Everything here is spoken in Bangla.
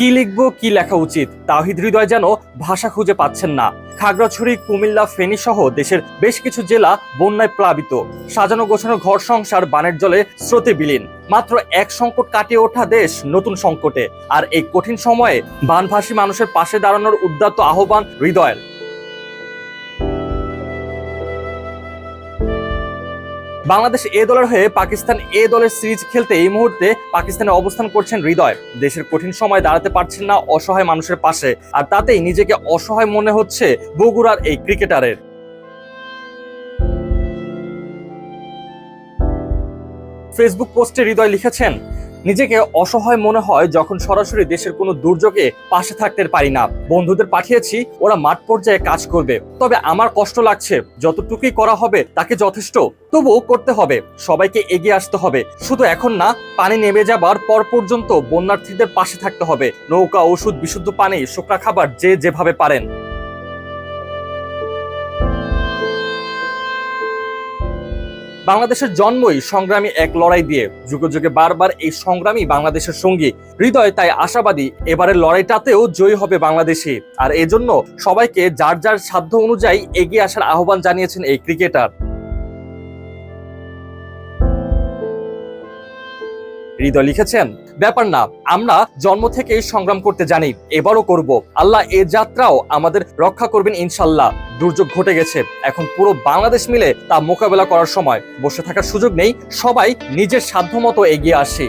কি লিখব, কি লেখা উচিত? তাহিদ হৃদয় যেন ভাষা খুঁজে পাচ্ছেন না। খাগড়াছড়ি, কুমিল্লা ফেনী সহ দেশের বেশ কিছু জেলা বন্যায় প্লাবিত। সাজানো গোছানো ঘর সংসার, বানের জলে স্রোতে বিলীন। মাত্র এক সংকট কাটিয়ে ওঠা দেশ নতুন সংকটে। আর এই কঠিন সময়ে বানভাসী মানুষের পাশে দাঁড়ানোর উদ্যাত্ত আহ্বান হৃদয়ের। বাংলাদেশ এ দলের হয়ে পাকিস্তান এ দলের সিরিজ খেলতে এই মুহূর্তে পাকিস্তানে অবস্থান করছেন হৃদয়। দেশের কঠিন সময় দাঁড়াতে পারছেন না অসহায় মানুষের পাশে। আর তাতেই নিজেকে অসহায় মনে হচ্ছে বগুড়ার এই ক্রিকেটারের। ফেসবুক পোস্টে হৃদয় লিখেছেন নিজেকে অসহায় মনে হয় যখন সরাসরি দেশের কোনো দুর্যোগে পাশে থাকতে পারি না। বন্ধুদের পাঠিয়েছি, ওরা মাঠ পর্যায়ে কাজ করবে। তবে আমার কষ্ট লাগছে, যতটুকুই করা হবে তাকে যথেষ্ট, তবুও করতে হবে। সবাইকে এগিয়ে আসতে হবে। শুধু এখন না, পানি নেমে যাবার পর পর্যন্ত বন্যার্থীদের পাশে থাকতে হবে। নৌকা, ওষুধ, বিশুদ্ধ পানি, শুকনা খাবার যে যেভাবে পারেন। বাংলাদেশের জন্মই সংগ্রামী এক লড়াই দিয়ে। যুগে যুগে বারবার এই সংগ্রামী বাংলাদেশের সঙ্গী। হৃদয় তাই আশাবাদী, এবারের লড়াইটাতেও জয়ী হবে বাংলাদেশি আর এজন্য সবাইকে যার যার সাধ্য অনুযায়ী এগিয়ে আসার আহ্বান জানিয়েছেন এই ক্রিকেটার। হৃদয় লিখেছেন, ব্যাপার না, আমরা জন্ম থেকেই সংগ্রাম করতে জানি, এবারও করব। আল্লাহ এ যাত্রাও আমাদের রক্ষা করবেন ইনশাল্লাহ। দুর্যোগ ঘটে গেছে। এখন পুরো বাংলাদেশ মিলে তা মোকাবেলা করার সময়। বসে থাকার সুযোগ নেই, সবাই নিজের সাধ্যমতো এগিয়ে আসে।